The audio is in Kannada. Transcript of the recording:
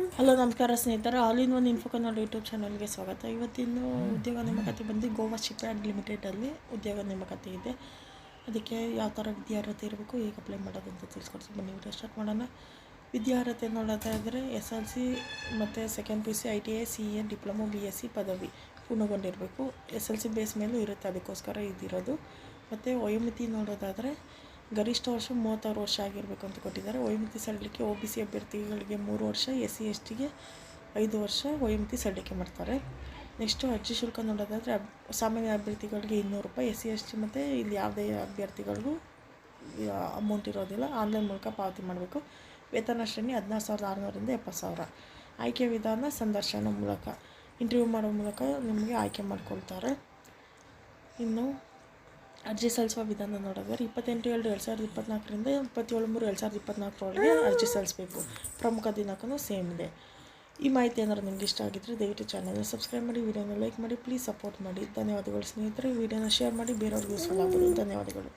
ಹಲೋ, ನಮಸ್ಕಾರ ಸ್ನೇಹಿತರೆ. All in one info Kannada YouTube ಚಾನಲ್ಗೆ ಸ್ವಾಗತ. ಇವತ್ತಿನ ಉದ್ಯೋಗ ನೇಮಕಾತಿ ಬಂದು ಗೋವಾ ಶಿಪ್ ಆ್ಯಂಡ್ ಲಿಮಿಟೆಡಲ್ಲಿ ಉದ್ಯೋಗ ನೇಮಕಾತಿ ಇದೆ. ಅದಕ್ಕೆ ಯಾವ ಥರ ವಿದ್ಯಾರ್ಹತೆ ಇರಬೇಕು, ಹೇಗೆ ಅಪ್ಲೈ ಮಾಡೋದು ಅಂತ ತಿಳಿಸ್ಕೊಡ್ತೀನಿ ಬನ್ನಿ, ವಿಡಿಯೋ ಸ್ಟಾರ್ಟ್ ಮಾಡೋಣ. ವಿದ್ಯಾರ್ಹತೆ ನೋಡೋದಾದರೆ ಎಸ್ ಎಲ್ ಸಿ ಮತ್ತು second P C I T I C A diploma B S C ಪದವಿ ಪೂರ್ಣಗೊಂಡಿರಬೇಕು. ಎಸ್ ಎಲ್ ಸಿ ಬೇಸ್ ಮೇಲೂ ಇರುತ್ತೆ, ಅದಕ್ಕೋಸ್ಕರ ಇದಿರೋದು. ಮತ್ತು ವಯೋಮಿತಿ ನೋಡೋದಾದರೆ ಗರಿಷ್ಠ ವರ್ಷ ಮೂವತ್ತಾರು ವರ್ಷ ಆಗಿರಬೇಕು ಅಂತ ಕೊಟ್ಟಿದ್ದಾರೆ. ವಯೋಮಿತಿ ಸಡಿಲಿಕೆ ಒ ಬಿ ಸಿ ಅಭ್ಯರ್ಥಿಗಳಿಗೆ ಮೂರು ವರ್ಷ, ಎಸ್ ಸಿ, ಎಸ್ ಟಿಗೆ ಐದು ವರ್ಷ ವಯೋಮಿತಿ ಸಡಿಲಿಕೆ ಮಾಡ್ತಾರೆ. ನೆಕ್ಸ್ಟು ಅರ್ಜಿ ಶುಲ್ಕ ನೋಡೋದಾದರೆ ಸಾಮಾನ್ಯ ಅಭ್ಯರ್ಥಿಗಳಿಗೆ ಇನ್ನೂರು ರೂಪಾಯಿ, ಎಸ್ ಸಿ, ಎಸ್ ಟಿ ಮತ್ತು ಇಲ್ಲಿ ಯಾವುದೇ ಅಭ್ಯರ್ಥಿಗಳಿಗೂ ಅಮೌಂಟ್ ಇರೋದಿಲ್ಲ. ಆನ್ಲೈನ್ ಮೂಲಕ ಪಾವತಿ ಮಾಡಬೇಕು. ವೇತನ ಶ್ರೇಣಿ ಹದಿನಾರು ಸಾವಿರದ ಆರುನೂರಿಂದ ಎಪ್ಪತ್ತು ಸಾವಿರ. ಆಯ್ಕೆ ವಿಧಾನ ಸಂದರ್ಶನ ಮೂಲಕ. ಇಂಟರ್ವ್ಯೂ ಮಾಡೋ ಮೂಲಕ ನಿಮಗೆ ಆಯ್ಕೆ ಮಾಡ್ಕೊಳ್ತಾರೆ. ಇನ್ನು ಅರ್ಜಿ ಸಲ್ಲಿಸುವ ವಿಧಾನ ನೋಡಿದ್ರೆ ಇಪ್ಪತ್ತೆಂಟು ಎರಡು ಎರಡು ಸಾವಿರದ ಇಪ್ಪತ್ನಾಲ್ಕರಿಂದ ಇಪ್ಪತ್ತೇಳು ಮೂರು ಎರಡು ಸಾವಿರದ ಇಪ್ಪತ್ನಾಲ್ಕರೊಳಗೆ ಅರ್ಜಿ ಸಲ್ಲಿಸಬೇಕು ಪ್ರಮುಖ ದಿನಾಂಕನೂ ಸೇಮ್ ಇದೆ. ಈ ಮಾಹಿತಿ ಏನಾದರೂ ನಿಮ್ಗೆ ಇಷ್ಟ ಆಗಿದ್ದರೆ ದಯವಿಟ್ಟು ಚಾನಲ್ನ ಸಬ್ಸ್ಕ್ರೈಬ್ ಮಾಡಿ ವಿಡಿಯೋನ ಲೈಕ್ ಮಾಡಿ ಪ್ಲೀಸ್ ಸಪೋರ್ಟ್ ಮಾಡಿ. ಧನ್ಯವಾದಗಳು ಸ್ನೇಹಿತರೆ. ವಿಡಿಯೋನ ಶೇರ್ ಮಾಡಿ, ಬೇರೆಯವ್ರಿಗೆ ಯೂಸ್ಫುಲ್ ಆಗ್ಬೋದು. ಧನ್ಯವಾದಗಳು.